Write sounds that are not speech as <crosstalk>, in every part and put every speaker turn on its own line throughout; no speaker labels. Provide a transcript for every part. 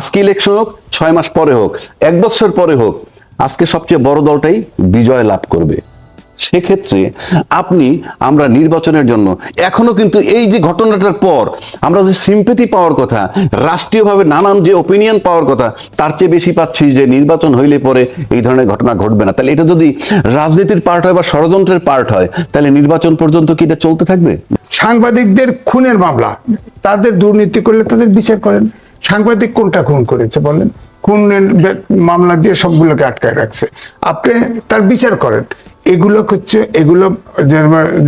আজকে ইলেকশন হোক, ছয় মাস পরে হোক, এক বছর পরে হোক, আজকে সবচেয়ে বড় দলটাই বিজয় লাভ করবে। সেক্ষেত্রে আপনি, আমরা নির্বাচনের জন্য, এখনও কিন্তু এই যে ঘটনাটার পর, আমরা যে সিম্পেথি পাওয়ার কথা, রাষ্ট্রীয়ভাবে নানান যে ওপিনিয়ন পাওয়ার কথা, তার চেয়ে বেশি পাচ্ছি যে নির্বাচন হইলে পরে এই ধরনের ঘটনা ঘটবে না। তাহলে এটা যদি রাজনীতির পার্ট হয় বা ষড়যন্ত্রের পার্ট হয়, তাহলে নির্বাচন পর্যন্ত কি এটা চলতে থাকবে?
সাংবাদিকদের খুনের মামলা, তাদের দুর্নীতি করলে তাদের বিচার করেন। সাংবাদিক কোনটা খুন করেছে বলেন? বে- মামলা দিয়ে সবগুলোকে আটকায় রাখছে। আপনি তার বিচার করেন। এগুলো হচ্ছে, এগুলো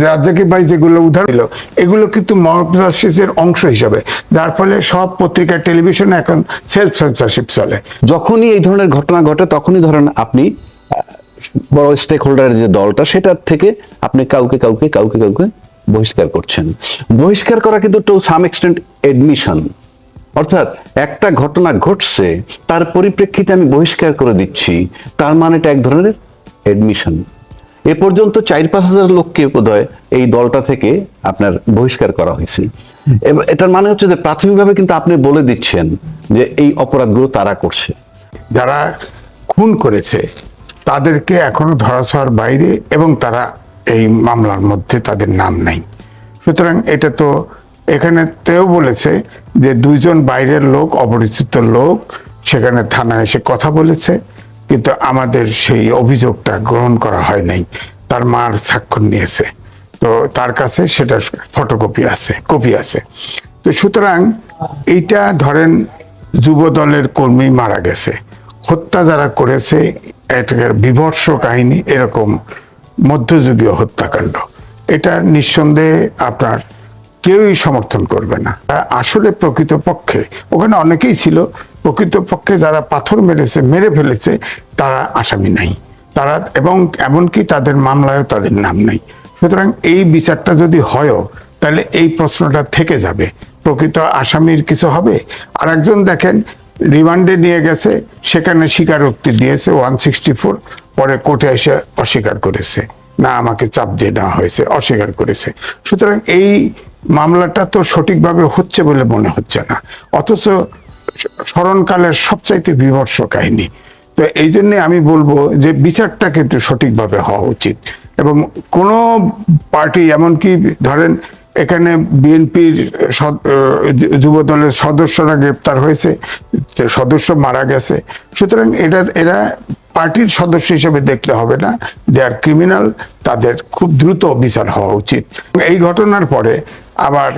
রাজ্জাকি ভাই যেগুলো উদাহরণ দিল, এগুলো কিন্তু জাস্টিসের অংশ হিসাবে। যার ফলে সব পত্রিকা, টেলিভিশন এখন সেলফ সেন্সারশিপ চলে।
যখনই এই ধরনের ঘটনা ঘটে, তখনই ধরেন আপনি বড় স্টেক হোল্ডারের যে দলটা, সেটার থেকে আপনি কাউকে কাউকে কাউকে কাউকে বহিষ্কার করছেন। বহিষ্কার করা কিন্তু টু সাম এক্সটেন্ট এডমিশন অর্থাৎ একটা ঘটনা ঘটছে, তার পরিপ্রেক্ষিতে আমি বহিষ্কার করে দিচ্ছি। তার মানে এটা এক ধরনের এডমিশন এ পর্যন্ত চার পাঁচ হাজার লোককে বোধহয় এই দলটা থেকে আপনার বহিষ্কার করা হয়েছে। এটার মানে হচ্ছে যে প্রাথমিকভাবে কিন্তু আপনি বলে দিচ্ছেন যে এই অপরাধগুলো তারা করছে।
যারা খুন করেছে, তাদেরকে এখনও ধরাছোঁয়ার বাইরে এবং তারা এই মামলার মধ্যে তাদের নাম নাই। সুতরাং এটা তো এখানে তেও বলেছে যে দুইজন বাইরের লোক, অপরিচিত লোক, সেখানে থানায় এসে কথা বলেছে, কিন্তু আমাদের সেই অভিযোগটা গ্রহণ করা হয় নাই। তার মার স্বাক্ষর নিয়েছে। তো তার কাছে সেটা ফটোকপি আছে, কপি আছে। তো সুতরাং এইটা ধরেন যুব দলের কর্মী মারা গেছে। হত্যা যারা করেছে, এটাকে বিভৎস কাহিনী, এরকম মধ্যযুগীয় হত্যাকাণ্ড। এটা নিঃসন্দেহে আপনার কেউই সমর্থন করবে না। আসলে প্রকৃতপক্ষে, ওখানে অনেকেই ছিল, প্রকৃতপক্ষে যারা পাথর মেরেছে, মেরে ফেলেছে, তারা আসামি নাই। তারা, এবং এমনকি তাদের মামলায়ও তাদের নাম নেই। সুতরাং এই বিচারটা যদি হয়ও, তাহলে এই প্রশ্নটা থেকে যাবে। প্রকৃত আসামির কিছু হবে? আর একজন দেখেন, রিমান্ডে নিয়ে গেছে, সেখানে স্বীকারোক্তি দিয়েছে, ওয়ান সিক্সটি ফোর, পরে কোর্টে এসে অস্বীকার করেছে। না, আমাকে চাপ দিয়ে নেওয়া হয়েছে, অস্বীকার করেছে। সুতরাং এই মামলাটা তো সঠিকভাবে হচ্ছে বলে মনে হচ্ছে না। অথচ স্মরণকালের সবচাইতে বিভৎস কাহিনী। তো এই জন্যে আমি বলব যে বিচারটা কিন্তু সঠিকভাবে হওয়া উচিত। এবং কোনো পার্টি, এমনকি ধরেন এখানে বিএনপির যুব দলের সদস্যরা গ্রেপ্তার হয়েছে সদস্য মারা গেছে। সুতরাং এটা, এরা পার্টির সদস্য হিসেবে দেখলে হবে না। দে আর ক্রিমিনাল তাদের খুব দ্রুত বিচার হওয়া উচিত। এই ঘটনার পরে আবার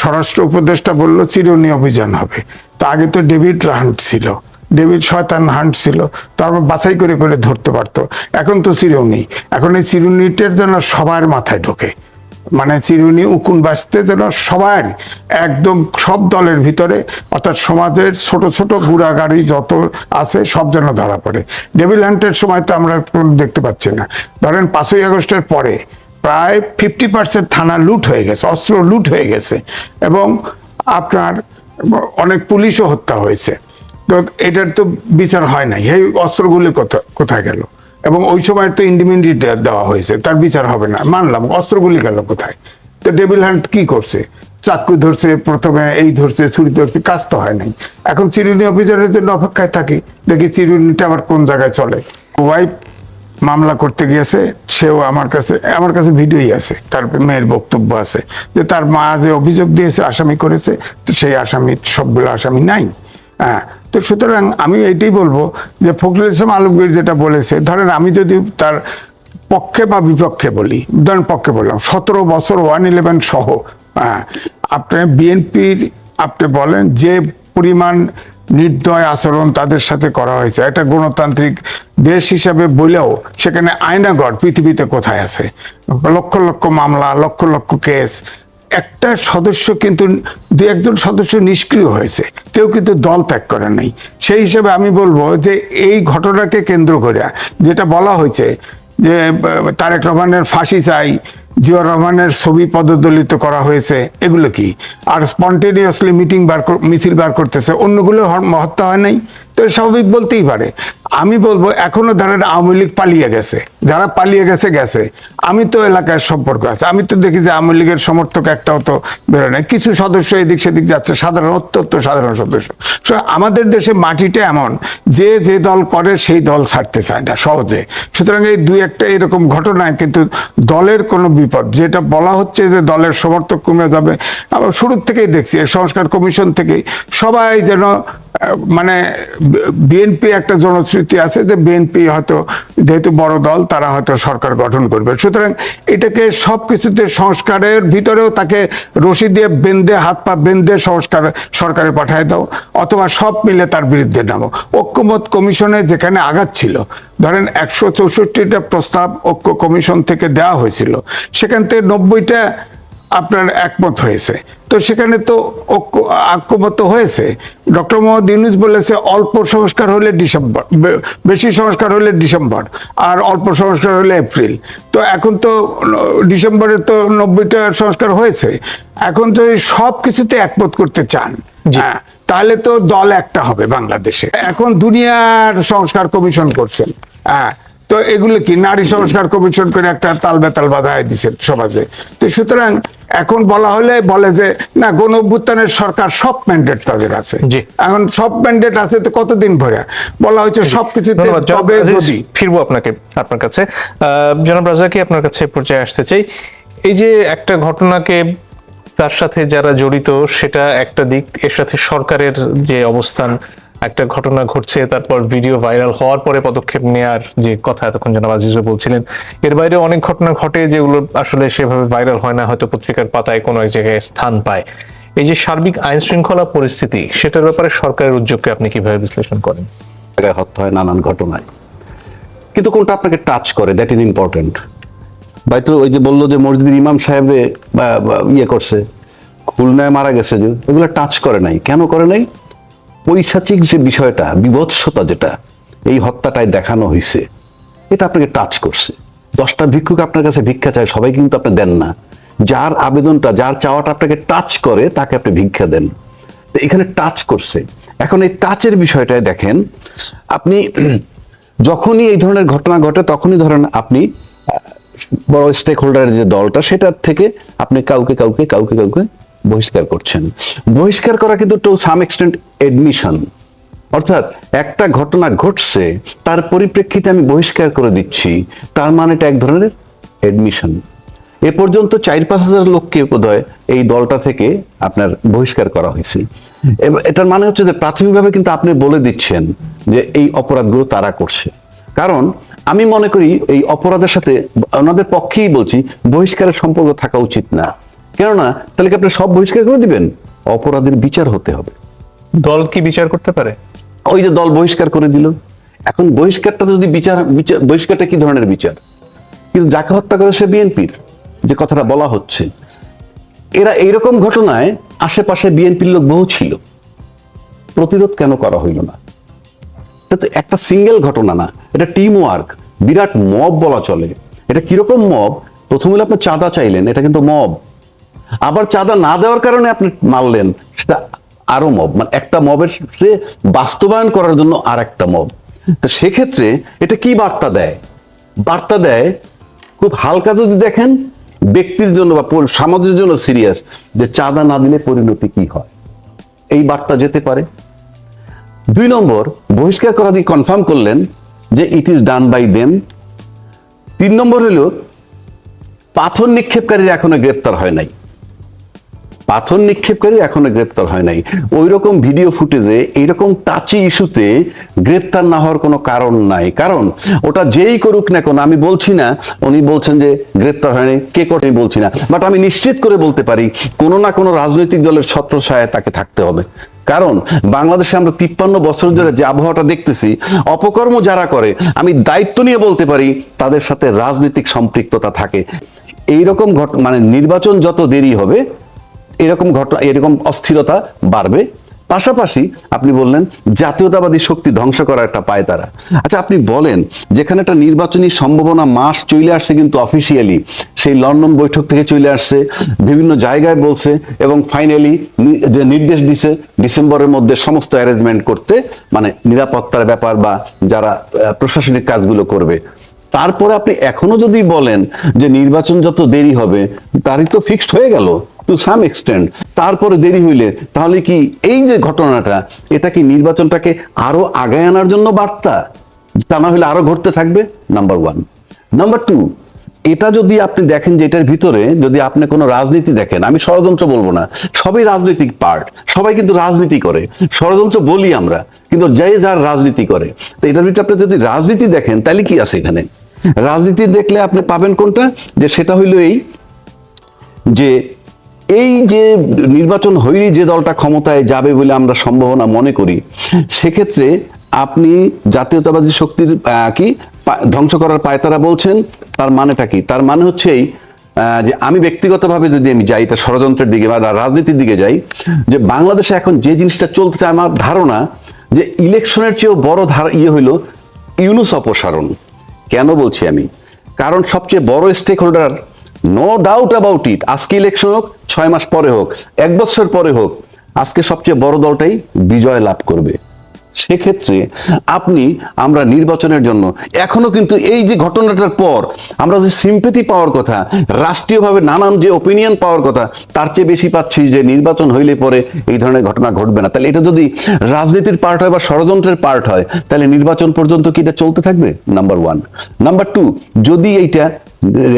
স্বরাষ্ট্র উপদেষ্টা বলল চিরুনি অভিযান হবে। তা আগে তো ডেভিড হান্ট ছিল। ডেভিড শয়তান হান্ট ছিল। তো তারপর বাছাই করে করে ধরতে পারতো। এখন তো চিরুনি। এখন এই চিরুনিটার যেন সবার মাথায় ঢোকে। মানে চিরুনি উকুন বাঁচতে যেন সবার একদম সব দলের ভিতরে, অর্থাৎ সমাজের ছোট ছোট গুড়াগাড়ি যত আছে, সব যেন ধরা পড়ে। ডেভিল হান্টের সময় তো আমরা দেখতে পাচ্ছি না। ধরেন পাঁচই আগস্টের পরে প্রায় ফিফটি পার্সেন্ট থানা লুট হয়ে গেছে, অস্ত্র লুট হয়ে গেছে এবং আপনার অনেক পুলিশও হত্যা হয়েছে। তো এটার তো বিচার হয় নাই। এই অস্ত্রগুলি কোথা- কোথায় গেল? এবং ওই সময় তো ইন্ডিমিনিটি দেওয়া হয়েছে, তার বিচার হবে না। মানলাম, অস্ত্রগুলি গেল কোথায়? তো ডেভিল হান্ট কি করছে? চাকু ধরছে, প্রথমে এই ধরছে, ছুরি ধরছে, কাজ তো হয় নাই। এখন চিরুনি অফিসারের জন্য অপেক্ষায় থাকি, দেখি চিরুনিটা আবার কোন জায়গায় চলে। ওয়াইফ মামলা করতে গিয়েছে সেও আমার কাছে আমার কাছে ভিডিওই আছে, তার মেয়ের বক্তব্য আছে, যে তার মা যে অভিযোগ দিয়েছে, আসামি করেছে, তো সেই আসামি, সবগুলো আসামি নাই। হ্যাঁ তো সুতরাং আমি এটাই বলব যে ফখরুল ইসলাম আলমগীর যেটা বলেছে, ধরেন আমি যদি তার পক্ষে বা বিপক্ষে বলি, ধরেন পক্ষে বললাম, সতেরো বছর ওয়ান ইলেভেন সহ হ্যাঁ আপনি বিএনপির, আপনি বলেন যে পরিমাণ নির্দয় আচরণ তাদের সাথে করা হয়েছে। একটা গণতান্ত্রিক দেশ হিসাবে বলেও সেখানে আয়নাগড় পৃথিবীতে কোথায় আছে? লক্ষ লক্ষ মামলা, লক্ষ লক্ষ কেস। একটা সদস্য কিন্তু দু একজন সদস্য নিষ্ক্রিয় হয়েছে। কেউ কিন্তু দল ত্যাগ করে নাই। সেই হিসেবে আমি বলব যে এই ঘটনাকে কেন্দ্র করে যেটা বলা হয়েছে যে তারেক রহমানের ফাঁসি চাই জিয়া রহমানের ছবি পদদলিত করা হয়েছে, এগুলো কি? আর স্পন্টেনিয়াসলি মিটিং বার মিছিল বার করতেছে, অন্যগুলো হত্যা হয় নাই? তো স্বাভাবিক বলতেই পারে। আমি বলব, এখনও ধরেন আওয়ামী লীগ পালিয়ে গেছে। যারা পালিয়ে গেছে গেছে। আমি তো এলাকার সম্পর্ক আছে। আমি তো দেখি যে আওয়ামী লীগের সমর্থক একটাও তো বেরোয় না কিছু সদস্য এদিক সেদিক যাচ্ছে, সাধারণ, অত্যন্ত সাধারণ সদস্য। আমাদের দেশে মাটিটা এমন, যে যে দল করে সেই দল ছাড়তে চায় না, সহজে। সুতরাং এই দুই একটা এরকম ঘটনায় কিন্তু দলের কোনো বিপদ। যেটা বলা হচ্ছে যে দলের সমর্থক কমে যাবে। আমরা শুরুর থেকেই দেখছি, সংস্কার কমিশন থেকেই সবাই যেন মানে বিএনপি একটা জনশ্রুতি আছে যে বিএনপি হয়তো যেহেতু বড় দল, তারা হয়তো সরকার গঠন করবে। সুতরাং এটাকে সব কিছুতে সংস্কারের ভিতরেও তাকে রশি দিয়ে বেঁধে, হাত পা বেঁধে সংস্কার, সরকারে পাঠায় দাও, অথবা সব মিলে তার বিরুদ্ধে নামো। ঐক্যমত কমিশনে যেখানে আঘাত ছিল, ধরেন একশো চৌষট্টিটা প্রস্তাব ঐক্য কমিশন থেকে দেওয়া হয়েছিল, সেখান থেকে নব্বইটা আপনার একমত হয়েছে। তো সেখানে তো ঐক্য- ঐক্যমত হয়েছে। ডক্টর মোহাম্মদ ইউনুস বলেছে অল্প সংস্কার হলে ডিসেম্বর বেশি সংস্কার হলে ডিসেম্বর আর অল্প সংস্কার হলে এপ্রিল। তো এখন তো ডিসেম্বরে তো নব্বইটা সংস্কার হয়েছে। এখন তো এই সব কিছুতে একমত করতে চান। হ্যাঁ তাহলে তো দল একটা হবে বাংলাদেশে। এখন দুনিয়ার সংস্কার কমিশন করছেন। হ্যাঁ তো এগুলো কি নারী সংস্কার কমিশন করে একটা তাল বেতাল বাধায় দিচ্ছেন সমাজে? তো সুতরাং এখন বলা হলে বলে যে না গণ অভ্যুত্থানের সরকার সব ম্যান্ডেট তাদের আছে। এখন সব ম্যান্ডেট আছে তো কতদিন ভরে বলা হয়েছে
জনাব
তবে যদি
ফিরবো আপনাকে আপনার কাছে। আহ, জনাব রাজাকি আপনার কাছে পর্যায়ে আসতে চাই। এই যে একটা ঘটনাকে তার সাথে যারা জড়িত সেটা একটা দিক এর সাথে সরকারের যে অবস্থান একটা ঘটনা ঘটছে, তারপর ভিডিও ভাইরাল হওয়ার পরে পদক্ষেপ নেয়ার যে কথা এতক্ষণ জনাব আজিজও বলছিলেন, এর বাইরে অনেক ঘটনা ঘটে যেগুলো আসলে সেভাবে ভাইরাল হয় না, হয়তো পত্রিকার পাতায় কোনো এক জায়গায় স্থান পায়। এই যে সার্বিক আইন শৃঙ্খলা পরিস্থিতি, সেটার ব্যাপারে সরকারের উদ্যোগকে আপনি কীভাবে বিশ্লেষণ করেন?
হত্যা হয় নানান ঘটনায়। কিন্তু কোনটা আপনাকে টাচ করে? দ্যাট ইজ ইম্পর্টেন্ট হয়তো ওই যে বলল যে মসজিদের ইমাম সাহেবে ইয়ে করছে, খুলনায় মারা গেছে যে, ওগুলো টাচ করে নাই। কেন করে নাই? পৈশাচিক যে বিষয়টা, বিভৎসতা যেটা, এই হত্যাটায় দেখানো হয়েছে এটা আপনাকে টাচ করছে। দশটা ভিক্ষুক আপনার কাছে ভিক্ষা চায়, সবাই কিন্তু আপনি দেন না। যার আবেদনটা, যার চাওয়াটা আপনাকে টাচ করে, তাকে আপনি ভিক্ষা দেন। এখানে টাচ করছে। এখন এই টাচের বিষয়টায় দেখেন, আপনি <clears throat> যখনই এই ধরনের ঘটনা ঘটে, তখনই ধরেন আপনি বড় স্টেক হোল্ডারের যে দলটা, সেটার থেকে আপনি কাউকে কাউকে কাউকে কাউকে বহিষ্কার করছেন। বহিষ্কার করা কিন্তু টু সাম এক্সটেন্ট এডমিশন অর্থাৎ একটা ঘটনা ঘটছে, তার পরিপ্রেক্ষিতে আমি বহিষ্কার করে দিচ্ছি, তার মানে এটা এক ধরনের এডমিশন এ পর্যন্ত চার পাঁচ হাজার লোককে বোধহয় এই দলটা থেকে আপনার বহিষ্কার করা হয়েছে। এটার মানে হচ্ছে যে প্রাথমিকভাবে কিন্তু আপনি বলে দিচ্ছেন যে এই অপরাধগুলো তারা করছে। কারণ আমি মনে করি এই অপরাধের সাথে, ওনাদের পক্ষেই বলছি, বহিষ্কারের সম্পর্ক থাকা উচিত না। কেননা তাহলে কি আপনি সব বহিষ্কার করে দিবেন? অপরাধের বিচার হতে হবে।
দল কি বিচার করতে পারে?
ওই যে দল বহিষ্কার করে দিল। এখন বহিষ্কারটা যদি বিচার বিচার বহিষ্কারটা কি ধরনের বিচার? কিন্তু যাকে হত্যা করে সে বিএনপির যে কথাটা বলা হচ্ছে। এরা এইরকম ঘটনায় আশেপাশে বিএনপির লোক বহু ছিল। প্রতিরোধ কেন করা হইল না? এটা তো একটা সিঙ্গেল ঘটনা না এটা টিম ওয়ার্ক বিরাট মব বলা চলে। এটা কীরকম মব প্রথমে আপনি চাঁদা চাইলেন এটা কিন্তু মব আবার চাঁদা না দেওয়ার কারণে আপনি মারলেন। সেটা আরও মব মানে একটা মবের সে বাস্তবায়ন করার জন্য আর একটা মব তো সেক্ষেত্রে এটা কি বার্তা দেয়? বার্তা দেয়, খুব হালকা যদি দেখেন, ব্যক্তির জন্য বা সমাজের জন্য সিরিয়াস যে চাঁদা না দিলে পরিণতি কি হয়? এই বার্তা যেতে পারে। দুই নম্বর, বহিষ্কার করা দিয়ে কনফার্ম করলেন যে it is done by them তিন নম্বর হলো, পাথর নিক্ষেপকারীরা এখনও গ্রেপ্তার হয় নাই। পাথর নিক্ষেপকারী এখনও গ্রেপ্তার হয় নাই। ওই রকম ভিডিও ফুটেজে এইরকম টাচি ইস্যুতে গ্রেপ্তার না হওয়ার কোনো কারণ নাই। কারণ ওটা যেই করুক না কেন, আমি বলছি না, উনি বলছেন যে গ্রেপ্তার হয়নি, কে করে আমি বলছি না। বাট আমি নিশ্চিত করে বলতে পারি, কোনো না কোনো রাজনৈতিক দলের ছত্রছায়ায় তাকে থাকতে হবে। কারণ বাংলাদেশে আমরা তিপ্পান্ন বছর ধরে যে আবহাওয়াটা দেখতেছি, অপকর্ম যারা করে, আমি দায়িত্ব নিয়ে বলতে পারি, তাদের সাথে রাজনৈতিক সম্পৃক্ততা থাকে। এইরকম ঘট মানে নির্বাচন যত দেরি হবে এরকম ঘটনা, এরকম অস্থিরতা বাড়বে। পাশাপাশি আপনি বললেন, জাতীয়তাবাদী শক্তি ধ্বংস করার একটা পায় তারা। আচ্ছা আপনি বলেন, যেখানে একটা নির্বাচনী সম্ভাবনা মাস চলে আসছে কিন্তু অফিসিয়ালি সেই লন্ডন বৈঠক থেকে চলে আসছে, বিভিন্ন জায়গায় বলছে, এবং ফাইনালি নির্দেশ দিছে, ডিসেম্বরের মধ্যে সমস্ত অ্যারেঞ্জমেন্ট করতে মানে নিরাপত্তার ব্যাপার বা যারা প্রশাসনিক কাজগুলো করবে। তারপরে আপনি এখনও যদি বলেন যে নির্বাচন যত দেরি হবে, তারই তো ফিক্সড হয়ে গেল। টু সাম এক্সটেন্ট তারপরে দেরি হইলে তাহলে কি এই যে ঘটনাটা, এটা কি নির্বাচনটাকে আরও আগায় আনার জন্য বার্তা? তা না হলে আরও ঘটতে থাকবে? নাম্বার ওয়ান নাম্বার টু এটা যদি আপনি দেখেন যে এটার ভিতরে যদি আপনি কোনো রাজনীতি দেখেন, আমি ষড়যন্ত্র বলব না, সবই রাজনৈতিক পার্ট সবাই কিন্তু রাজনীতি করে, ষড়যন্ত্র বলি আমরা, কিন্তু যে যার রাজনীতি করে, তো এটার ভিতরে আপনি যদি রাজনীতি দেখেন, তাহলে কি আছে এখানে? রাজনীতি দেখলে আপনি পাবেন কোনটা? যে সেটা হইল এই যে এই যে নির্বাচন হইলেই যে দলটা ক্ষমতায় যাবে বলে আমরা সম্ভাবনা মনে করি, সেক্ষেত্রে আপনি জাতীয়তাবাদী শক্তির কি ধ্বংস করার পায়তারা বলছেন, তার মানেটা কি? তার মানে হচ্ছে এই যে আমি ব্যক্তিগতভাবে যদি আমি যাই, এটা ষড়যন্ত্রের দিকে বা রাজনীতির দিকে যাই, যে বাংলাদেশে এখন যে জিনিসটা চলতেছে আমার ধারণা, যে ইলেকশনের চেয়েও বড় ধার ইয়ে হইল ইউনুস অপসারণ। কেন বলছি আমি? কারণ সবচেয়ে বড় stakeholder no doubt about it আজকে ইলেকশন হোক, ছয় মাস পরে হোক, এক বছর পরে হোক, আজকে সবচেয়ে বড় দলটাই বিজয় লাভ করবে। সেক্ষেত্রে আপনি আমরা নির্বাচনের জন্য এখনও কিন্তু এই যে ঘটনাটার পর আমরা যে সিম্পেথি পাওয়ার কথা রাষ্ট্রীয়ভাবে নানান যে ওপিনিয়ন পাওয়ার কথা তার চেয়ে বেশি পাচ্ছি যে নির্বাচন হইলে পরে এই ধরনের ঘটনা ঘটবে না। তাহলে এটা যদি রাজনীতির পার্ট হয় বা ষড়যন্ত্রের পার্ট হয় তাহলে নির্বাচন পর্যন্ত কি এটা চলতে থাকবে? নাম্বার ওয়ান নাম্বার টু যদি এইটা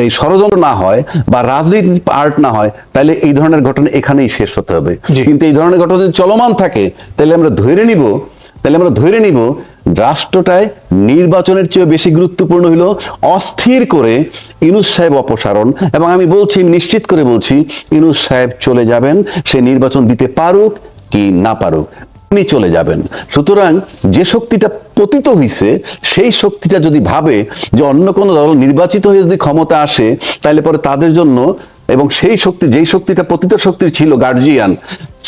এই ষড়যন্ত্র না হয় বা রাজনীতির পার্ট না হয় তাহলে এই ধরনের ঘটনা এখানেই শেষ হতে হবে। কিন্তু এই ধরনের ঘটনা যদি চলমান থাকে তাহলে আমরা ধরে নিব তাহলে আমরা ধরে নিব রাষ্ট্রটায় নির্বাচনের চেয়ে বেশি গুরুত্বপূর্ণ হলো অস্থির করে ইনুস সাহেব অপসারণ। এবং আমি বলছি নিশ্চিত করে বলছি, ইনুস সাহেব চলে যাবেন, সে নির্বাচন দিতে পারুক কি না পারুক, আপনি চলে যাবেন। সুতরাং যে শক্তিটা পতিত হইছে, সেই শক্তিটা যদি ভাবে যে অন্য কোনো দল নির্বাচিত হয়ে যদি ক্ষমতা আসে, তাহলে পরে তাদের জন্য এবং সেই শক্তি, যেই শক্তিটা পতিত শক্তির ছিল গার্জিয়ান,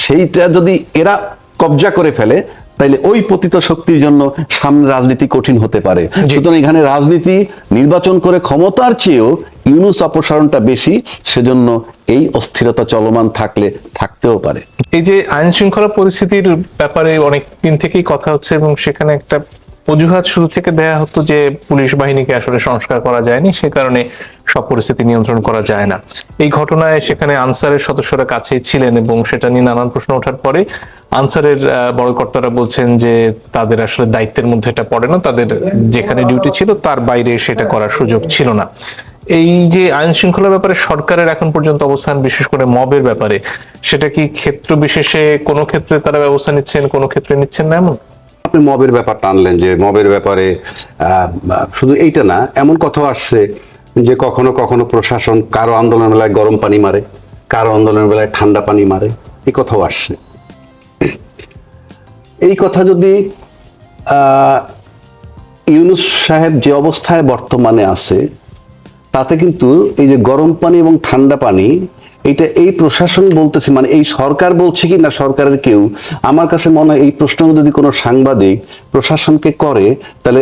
সেইটা যদি এরা কবজা করে ফেলে তাইলে ওই পতিত শক্তির জন্য সামনে রাজনীতি কঠিন হতে পারে। সুতরাং এখানে রাজনীতি নির্বাচন করে ক্ষমতার চেয়েও ইউনুস অপসারণটা বেশি সেজন্য এই অস্থিরতা চলমান থাকলে থাকতেও পারে।
এই যে আইন শৃঙ্খলা পরিস্থিতির ব্যাপারে অনেক দিন থেকেই কথা হচ্ছে এবং সেখানে একটা অজুহাত শুরু থেকে দেয়া হতো যে পুলিশ বাহিনীকে আসলে সংস্কার করা যায়নি সে কারণে সব পরিস্থিতি নিয়ন্ত্রণ করা যায় না। এই ঘটনায় সেখানে আনসারের সদস্যরা কাছে ছিলেন এবং সেটা নিয়ে নানান প্রশ্ন ওঠার পরে আনসারের বড় কর্তারা বলছেন যে তাদের আসলে দায়িত্বের মধ্যে এটা পড়ে না, তাদের যেখানে ডিউটি ছিল তার বাইরে সেটা করার সুযোগ ছিল না। এই যে আইন শৃঙ্খলার ব্যাপারে সরকারের এখন পর্যন্ত অবস্থান, বিশেষ করে মবের ব্যাপারে, সেটা কি ক্ষেত্র বিশেষে কোনো ক্ষেত্রে তারা ব্যবস্থা নিচ্ছেন, কোনো ক্ষেত্রে নিচ্ছেন না এমন?
আপনি মবের ব্যাপার টানলেন যে মবের ব্যাপারে শুধু এইটা না, এমন কথাও আসছে যে কখনো কখনো প্রশাসন কারও আন্দোলনের বেলায় গরম পানি মারে, কারও আন্দোলনের বেলায় ঠান্ডা পানি মারে, এই কথাও আসছে। এই কথা যদি ইউনুস সাহেব যে অবস্থায় বর্তমানে আছে, তাতে কিন্তু এই যে গরম পানি এবং ঠান্ডা পানি এটা এই প্রশাসন বলতেছে মানে এই সরকার বলছে কি না সরকারের কেউ, আমার কাছে মনে হয় এই প্রশ্ন যদি কোনো সাংবাদিক প্রশাসনকে করে, তাহলে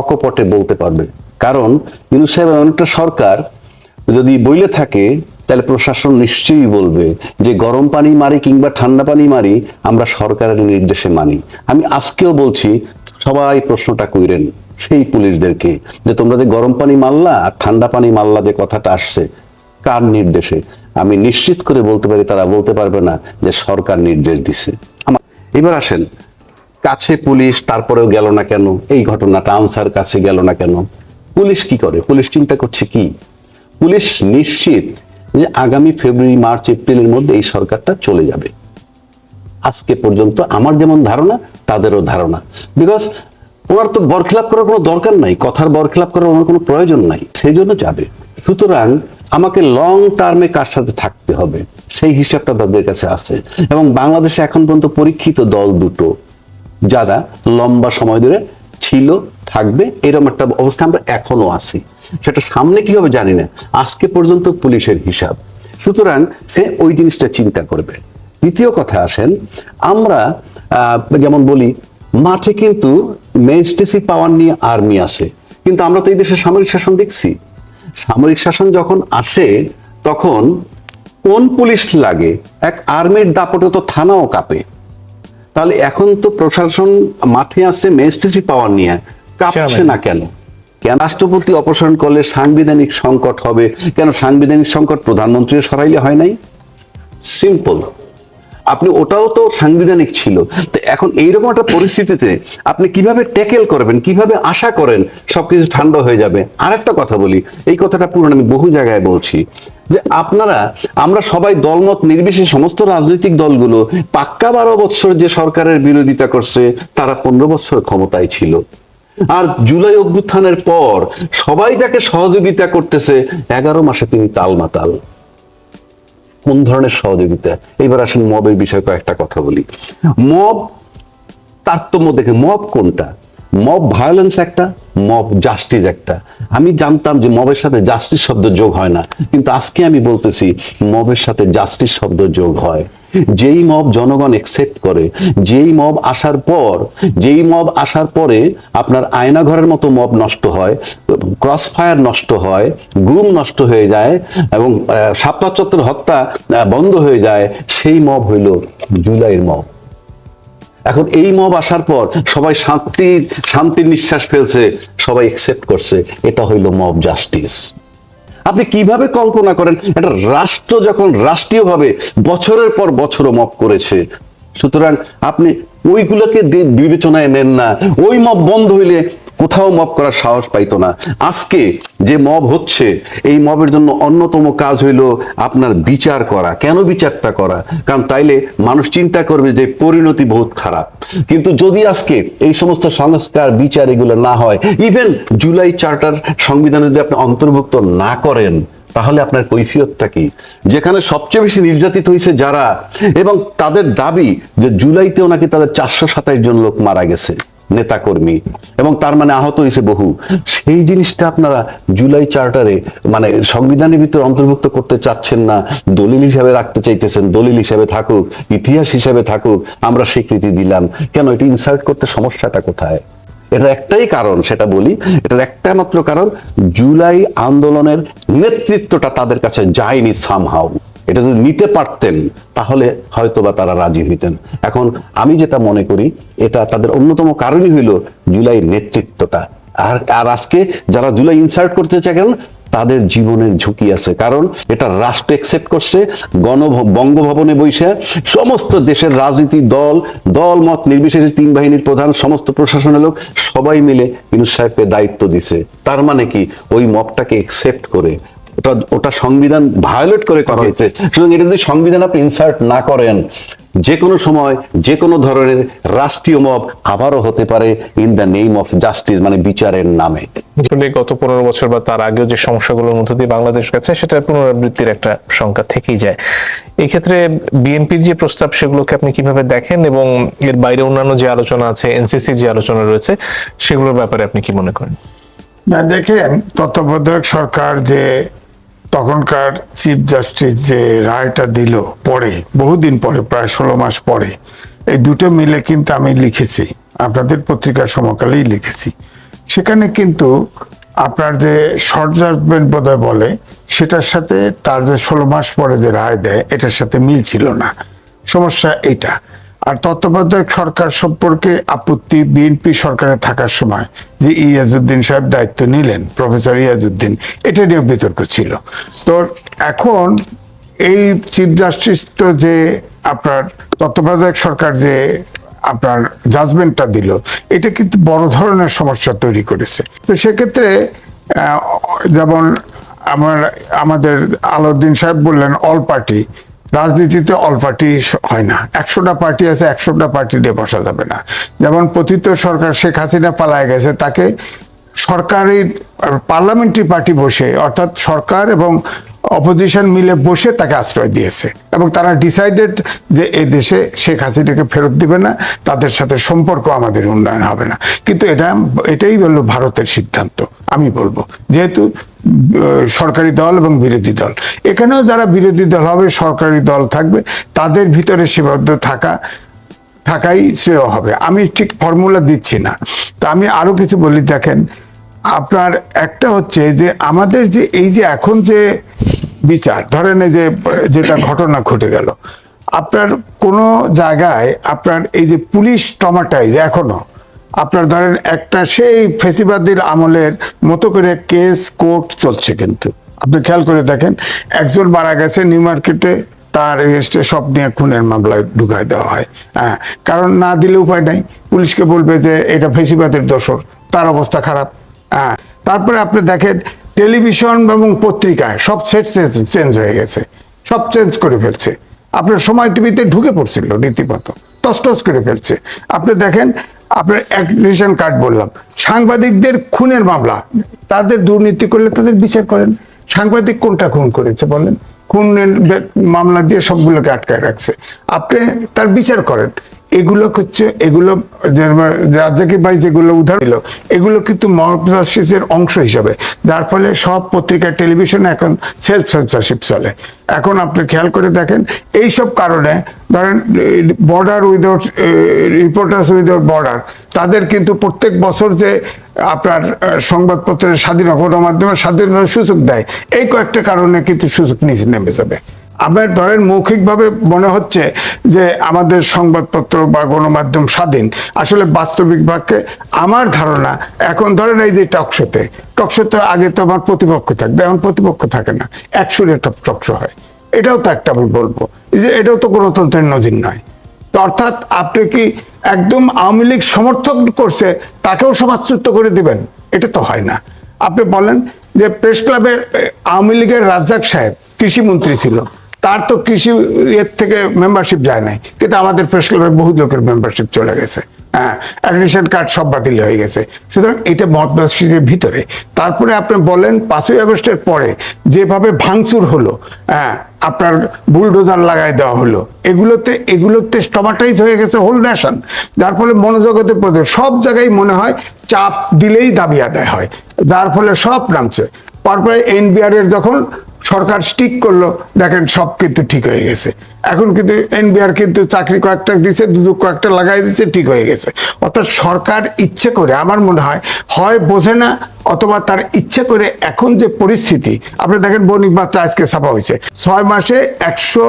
অকপটে বলতে পারবে। কারণ ইউনুস সাহেব এমন একটা সরকার, যদি বইলে থাকে তাহলে প্রশাসন নিশ্চয়ই বলবে যে গরম পানি মারি কিংবা ঠান্ডা পানি মারি আমরা সরকারের নির্দেশে মানি। আমি আজকেও বলছি, সবাই প্রশ্নটা কইরেন সেই পুলিশদেরকে যে তোমরা যে গরম পানি মারলা আর ঠান্ডা পানি মারলা যে কথাটা আসছে, কার নির্দেশে? আমি নিশ্চিত করে বলতে পারি, তারা বলতে পারবে না যে সরকার নির্দেশ দিছে। আমার- এবার আসেন, কাছে পুলিশ তারপরেও গেল না কেন? এই ঘটনাটা আনসার কাছে গেল না কেন? পুলিশ কি করে? পুলিশ চিন্তা করছে কি? পুলিশ নিশ্চিত যে আগামী ফেব্রুয়ারি, মার্চ, এপ্রিলের মধ্যে এই সরকারটা চলে যাবে। আজকে পর্যন্ত আমার যেমন ধারণা, তাদেরও ধারণা। বিকজ ওনার তো বরখিলাপ করার কোনো দরকার নাই, কথার বরখিলাপ করার ওনার কোনো প্রয়োজন নাই, সেই জন্য যাবে। সুতরাং আমাকে লং টার্মে কার সাথে থাকতে হবে, সেই হিসাবটা তাদের কাছে আছে। এবং বাংলাদেশে এখন পর্যন্ত পরীক্ষিত দল দুটো, যারা লম্বা সময় ধরে ছিল, থাকবে এরকম একটা অবস্থা আমরা এখনও আছি। সেটা সামনে কি হবে জানি না। আজকে পর্যন্ত পুলিশের হিসাব। সুতরাং সে ওই জিনিসটা চিন্তা করবে। দ্বিতীয় কথা আসেন, আমরা যেমন বলি, মাঠে কিন্তু ম্যাজিস্ট্রেসি পাওয়ার নিয়ে আর্মি আছে। কিন্তু আমরা তো এই দেশে সামরিক শাসন দেখছি। সামরিক শাসন যখন আসে, তখন কোন পুলিশ লাগে? এক আর্মির দাপটে তো থানাও কাঁপে। তাহলে এখন তো প্রশাসন মাঠে আছে ম্যাজিস্ট্রেসি পাওয়ার নিয়ে। কাঁপছে. না কেন? কেন রাষ্ট্রপতি অপসারণ করলে সাংবিধানিক সংকট হবে? কেন সাংবিধানিক সংকট প্রধানমন্ত্রী সরাইলে হয় নাই? সিম্পল আপনি ওটাও তো সাংবিধানিক ছিল। তো এখন এইরকম একটা পরিস্থিতিতে আপনি কীভাবে ট্যাকেল করবেন, কীভাবে আশা করেন সবকিছু ঠান্ডা হয়ে যাবে? আর একটা কথা বলি, এই কথাটা পুরনো আমি বহু জায়গায় বলছি যে আপনারা, আমরা সবাই দলমত নির্বিশেষে সমস্ত রাজনৈতিক দলগুলো পাক্কা বারো বছর যে সরকারের বিরোধিতা করছে, তারা পনেরো বছর ক্ষমতায় ছিল। আর জুলাই অভ্যুত্থানের পর সবাই যাকে সহযোগিতা করতেছে, এগারো মাসে তিনি তালমাতাল কোন ধরনের সহযোগিতা? এবার আসলে মবের বিষয়ে কয়েকটা কথা বলি। মব, তারতম্য দেখে মব কোনটা? মব ভায়োলেন্স একটা, মব জাস্টিস একটা। আমি জানতাম যে মবের সাথে জাস্টিস শব্দ যোগ হয় না, কিন্তু আজকে আমি বলতেছি মবের সাথে জাস্টিস শব্দ যোগ হয়। যেই মব জনগণ একসেপ্ট করে, যেই মব আসার পর, যেই মব আসার পরে আপনার আয়নাঘরের মতো মব নষ্ট হয় ক্রস ফায়ার নষ্ট হয়, গুম নষ্ট হয়ে যায় এবং সাপলা চত্বর হত্যা বন্ধ হয়ে যায়, সেই মব হইল জুলাইয়ের মব। এখন এই মব আসার পর সবাই শান্তির শান্তির নিঃশ্বাস ফেলছে, সবাই একসেপ্ট করছে, এটা হইল মব জাস্টিস আপনি কীভাবে কল্পনা করেন? একটা রাষ্ট্র যখন রাষ্ট্রীয়ভাবে বছরের পর বছর মপ করেছে, সুতরাং আপনি ওইগুলোকে বিবেচনায় নেন না। ওই মপ বন্ধ হইলে কোথাও মব করার সাহস পাইতো না। আজকে যে মব হচ্ছে, এই মবের জন্য অন্যতম কাজ হইল আপনার বিচার করা। কেন বিচারটা করা? কারণ তাইলে মানুষ চিন্তা করবে যে পরিণতি বহুত খারাপ। কিন্তু যদি আজকে এই সমস্ত সংস্কার, বিচার এগুলো না হয় ইভেন জুলাই চার্টার সংবিধানে যদি আপনি অন্তর্ভুক্ত না করেন, তাহলে আপনার কৈফিয়তটা কি? যেখানে সবচেয়ে বেশি নির্যাতিত হয়েছে যারা, এবং তাদের দাবি যে জুলাইতেও নাকি তাদের চারশো সাতাইশ জন লোক মারা গেছে। নেতাকর্মী এবং তার মানে আহত হয়েছে বহু। সেই জিনিসটা আপনারা জুলাই চার্টারে মানে সংবিধানের ভিতরে অন্তর্ভুক্ত করতে চাচ্ছেন না, দলিল হিসাবে রাখতে চাইতেছেন, দলিল হিসাবে থাকুক, ইতিহাস হিসাবে থাকুক, আমরা স্বীকৃতি দিলাম। কেন এটি ইনসার্ট করতে সমস্যাটা কোথায়? এটা একটাই কারণ, সেটা বলি, এটার একটা মাত্র কারণ, জুলাই আন্দোলনের নেতৃত্বটা তাদের কাছে যায়নি সামহাউ এটা যদি নিতে পারতেন, তাহলে হয়তোবা তারা রাজি হইতেন। এখন আমি যেটা মনে করি, এটা তাদের অন্যতম কারণই হইল জুলাই নেতৃত্বটা। আর আর আজকে যারা জুলাই ইনসার্ট করতে চান তাদের জীবনের ঝুঁকি আছে। কারণ এটা রাষ্ট্র একসেপ্ট করছে গণ বঙ্গভবনে বৈশে সমস্ত দেশের রাজনীতি দল দল, মত নির্বিশেষে তিন বাহিনীর প্রধান, সমস্ত প্রশাসনের লোক, সবাই মিলে ইনুস সাহেবকে দায়িত্ব দিছে। তার মানে কি? ওই মবটাকে একসেপ্ট করে ওটা ওটা সংবিধান ভায়োলেট করে করা হয়েছে সুতরাং এটা যদি সংবিধান আপনি ইনসার্ট না করেন যে কোনো সময় যে কোনো ধরনের রাষ্ট্রীয় মব আবারও হতে পারে in the name of justice মানে বিচারের নামে।
গত পনেরো বছর বা তার আগেও যে সমস্যাগুলোর মধ্য দিয়ে বাংলাদেশ গেছে সেটা পুনরাবৃত্তির একটা সংখ্যা থেকেই যায়। এক্ষেত্রে বিএনপির যে প্রস্তাব সেগুলোকে আপনি কীভাবে দেখেন এবং এর বাইরে অন্যান্য যে আলোচনা আছে এনসিসির যে আলোচনা রয়েছে সেগুলোর ব্যাপারে আপনি কি মনে করেন?
না দেখেন তত্ত্বাবধায়ক সরকার যে তখনকার চিফ জাস্টিস যে রায়টা দিল পরে, বহুদিন পরে, প্রায় ষোলো মাস পরে, এই দুটো মিলে কিন্তু আমি লিখেছি, আপনাদের পত্রিকার সমকালেই লিখেছি। সেখানে কিন্তু আপনার যে শর্ট জাজমেন্ট বোধহয় বলে, সেটার সাথে তার যে ষোলো মাস পরে যে রায় দেয়, এটার সাথে মিল ছিল না। সমস্যা এটা আর তত্ত্বাবধায়ক সরকার সম্পর্কে আপত্তি বিএনপি সরকারে থাকার সময় যে ইয়াজউদ্দিন সাহেব দায়িত্ব নিলেন, প্রফেসর ইয়াজউদ্দিন, এটা নিয়ে বিতর্ক ছিল। তো এখন এই চিফ জাস্টিস তো যে আপনার তত্ত্বাবধায়ক সরকার যে আপনার জাজমেন্টটা দিল, এটা কিন্তু বড় ধরনের সমস্যা তৈরি করেছে। তো সেক্ষেত্রে যেমন আমার, আমাদের আলাউদ্দিন সাহেব বললেন অল পার্টি রাজনীতিতে অল পার্টি হয় না। একশোটা পার্টি আছে, একশোটা পার্টি নিয়ে বসা যাবে না। যেমন পতিত সরকার শেখ হাসিনা পালায় গেছে, তাকে সরকারি পার্লামেন্টারি পার্টি বসে, অর্থাৎ সরকার এবং অপোজিশন মিলে বসে তাকে আশ্রয় দিয়েছে এবং তারা ডিসাইডেড যে এ দেশে শেখ হাসিনাকে ফেরত দিবে না, তাদের সাথে সম্পর্ক আমাদের উন্নয়ন হবে না। কিন্তু এটা, এটাই হলো ভারতের সিদ্ধান্ত, আমি বলব। যেহেতু সরকারি দল এবং বিরোধী দল। এখানেও যারা বিরোধী দল হবে, সরকারি দল থাকবে, তাদের ভিতরে সীমাবদ্ধ থাকা, থাকাই শ্রেয় হবে। আমি ঠিক ফর্মুলা দিচ্ছি না। তা আমি আরও কিছু বলি, দেখেন আপনার একটা হচ্ছে যে আমাদের যে এই যে এখন যে বিচার, ধরেন যে, যেটা ঘটনা ঘটে গেল, আপনার কোনো জায়গায় আপনার এই যে পুলিশ টমাটাইজ এখনও, আপনার ধরেন একটা সেই ফেসিবাদীর আমলের মতো করে কেস কোর্ট চলছে কিন্তু। আপনি খেয়াল করে দেখেন, একজন মারা গেছে নিউ মার্কেটে, তার এগেস্টে সব নিয়ে খুনের মামলায় ঢুকাই দেওয়া হয়। হ্যাঁ কারণ না দিলে উপায় নাই। পুলিশকে বলবে যে এটা ফেসিবাদের দোষর, তার অবস্থা খারাপ। হ্যাঁ তারপরে আপনি দেখেন টেলিভিশন এবং পত্রিকায় সব সেট চেঞ্জ হয়ে গেছে, সব চেঞ্জ করে ফেলছে। আপনার সময় টিভিতে ঢুকে পড়ছিল রীতিমতো তসটস করে ফেলছে। আপনি দেখেন, আপনার এক রেশন কার্ড বললাম, সাংবাদিকদের খুনের মামলা, তাদের দুর্নীতি করলে তাদের বিচার করেন। সাংবাদিক কোনটা খুন করেছে বলেন? খুনের মামলা দিয়ে সবগুলোকে আটকায় রাখছে। আপনি তার বিচার করেন। এগুলো হচ্ছে, এগুলো যে রাজ্জাকি ভাই যেগুলো উদাহরণ দিল এগুলো কিন্তু মহাপ্রাসিসের অংশ হিসাবে। যার ফলে সব পত্রিকা, টেলিভিশনে এখন সেলফ সেন্সরশিপ চলে। এখন আপনি খেয়াল করে দেখেন এই সব কারণে ধরেন border without reporters without border তাদের কিন্তু প্রত্যেক বছর যে আপনার সংবাদপত্রের স্বাধীনতা গণমাধ্যমের স্বাধীনতার সুযোগ দেয়, এই কয়েকটা কারণে কিন্তু সুযোগ নিচে নেমে যাবে। আপনার ধরেন মৌখিকভাবে মনে হচ্ছে যে আমাদের সংবাদপত্র বা গণমাধ্যম স্বাধীন। আসলে বাস্তবিক বাক্যে আমার ধারণা, এখন ধরেন এই যে টকশোতে টকশোতে আগে তো আমার প্রতিপক্ষ থাকবে এখন প্রতিপক্ষ থাকে না। একশোর একটা টকশো হয়। এটাও তো একটা আমি বলব, যে এটাও তো গণতন্ত্রের নজির নয়। তো অর্থাৎ আপনি কি একদম আওয়ামী লীগ সমর্থক করছে, তাকেও সমাজচ্যুত করে দিবেন? এটা তো হয় না। আপনি বলেন যে প্রেস ক্লাবের আওয়ামী লীগের রাজ্জাক সাহেব কৃষিমন্ত্রী ছিল তার তো কৃষি এর থেকে মেম্বারশিপ যায় নাই। কিন্তু আমাদের প্রেস ক্লাবের বহু লোকের মেম্বারশিপ চলে গেছে। হ্যাঁ অ্যাডমিশন কার্ড সব বাতিল হয়ে গেছে। সুতরাং এটা মতবাসীর ভিতরে। তারপরে আপনি বলেন, পাঁচই আগস্টের পরে যেভাবে ভাঙচুর হলো হ্যাঁ আপনার বুলডোজার লাগাই দেওয়া হলো, এগুলোতে এগুলোতে স্টমাটাইজ হয়ে গেছে হোল নেশন যার ফলে মনোজগতের প্রতি সব জায়গায় মনে হয় চাপ দিলেই দাবি আদায় হয়। যার ফলে সব নামছে। তারপরে এনবিআর এর যখন সরকার স্টিক করল, দেখেন সব কিন্তু ঠিক হয়ে গেছে। এখন কিন্তু এনবিআর কিন্তু চাকরি কয়েকটা দিচ্ছে দুদক কয়েকটা লাগাই দিচ্ছে ঠিক হয়ে গেছে। অর্থাৎ সরকার ইচ্ছে করে, আমার মনে হয় হয় বোঝে না, অথবা তার ইচ্ছে করে এখন যে পরিস্থিতি, আপনি দেখেন বণিক মাত্রা আজকে ছাপা হয়েছে। ছয় মাসে একশো,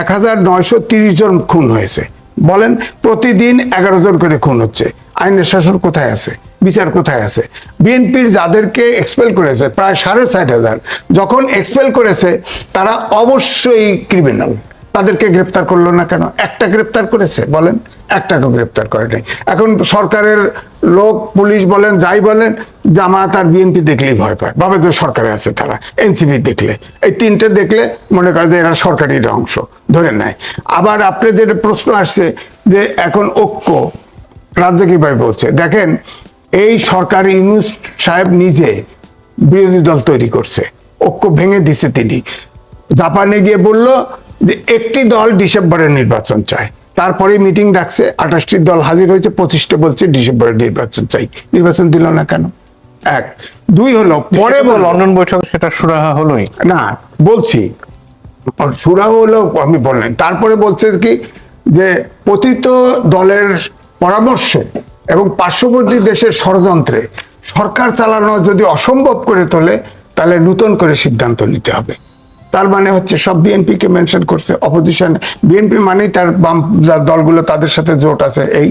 এক হাজার নয়শো তিরিশ জন খুন হয়েছে। বলেন, প্রতিদিন এগারো জন করে খুন হচ্ছে। আইনের শাসন কোথায় আছে? বিচার কোথায় আছে? বিএনপির যাদেরকে এক্সপেল করেছে, প্রায় সাড়ে ষাট হাজার। যখন এক্সপেল করেছে, তারা অবশ্যই ক্রিমিনাল তাদেরকে গ্রেপ্তার করল না কেন? একটা গ্রেপ্তার করেছে, বলেন। একটাকে গ্রেপ্তার করে নাই। এখন সরকারের লোক, পুলিশ বলেন, যাই বলেন জামাত আর বিএনপি দেখলেই ভয় পায়। ভাবে তো সরকারে আছে তারা, এনসিপি দেখলে। এই তিনটে দেখলে মনে করে যে এরা সরকারের অংশ, ধরে নেয়। আবার আপনি যেটা প্রশ্ন আসছে যে এখন ঐক্য, রাজ্যে কীভাবে বলছে? দেখেন এই সরকার ইউনুস সাহেব নিজে বিরোধী দল তৈরি করছে। ঐক্য ভেঙে দিছে তিনি। জাপানে গিয়ে বলল যে একটি দল ডিসেম্বরে নির্বাচন চায়। তারপরে মিটিং ডাকছে আঠাশটি দল হাজির হয়েছে পঁচিশটা বলছে ডিসেম্বরে নির্বাচন চাই। নির্বাচন দিল না কেন? এক। দুই হলো পরে
লন্ডন বৈঠক সেটা সুরাহা হলোই।
না বলছি। সুরা হলো আমি বললেন তারপরে বলছে কি যে পতিত দলের পরামর্শে এবং পার্শ্ববর্তী দেশের ষড়যন্ত্রে সরকার চালানো যদি অসম্ভব করে তোলে, তাহলে নতুন করে সিদ্ধান্ত নিতে হবে। তার মানে হচ্ছে সব বিএনপি কে মেনশন করছে, অপোজিশন, বিএনপি মানেই তার বাম দলগুলো তাদের সাথে জোট আছে এই।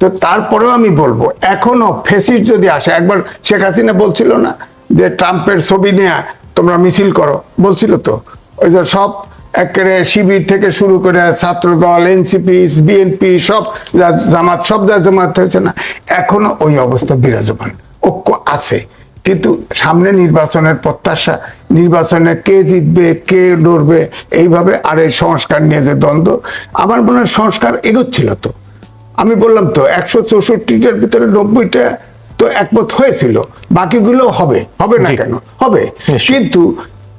তো তারপরেও আমি বলব, এখনও ফেসিস যদি আসে, একবার শেখ হাসিনা বলছিল না যে ট্রাম্পের ছবি নেয়া, তোমরা মিছিল করো, বলছিল তো। ওই যে সব একেবারে শিবির থেকে শুরু করে ছাত্র দল এনসিপি বিএনপি সব যা জামাত সব যা জামাত হয়েছে না এখনও ওই অবস্থা বিরাজমান। ঐক্য আছে কিন্তু সামনে নির্বাচনের প্রত্যাশা নির্বাচনে কে জিতবে কে লড়বে এইভাবে আর এই সংস্কার নিয়ে যে দ্বন্দ্ব আমার মনে হয় সংস্কার এগোচ্ছিল তো। আমি বললাম তো একশো চৌষট্টিটার ভিতরে নব্বইটা তো একমত হয়েছিল বাকিগুলো হবে হবে না কেন? হবে। কিন্তু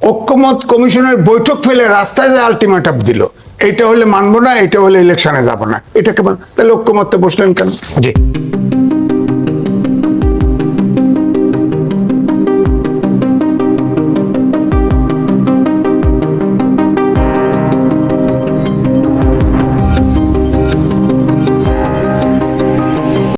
ঐক্যমত কমিশনের বৈঠক ফেলে রাস্তায় যে আলটিমেটাম দিল, এটা হলে মানবো না, এটা হলে ইলেকশনে যাব না। এটা কেমন তাহলে ঐক্যমতে বসলেন কেন?
জি।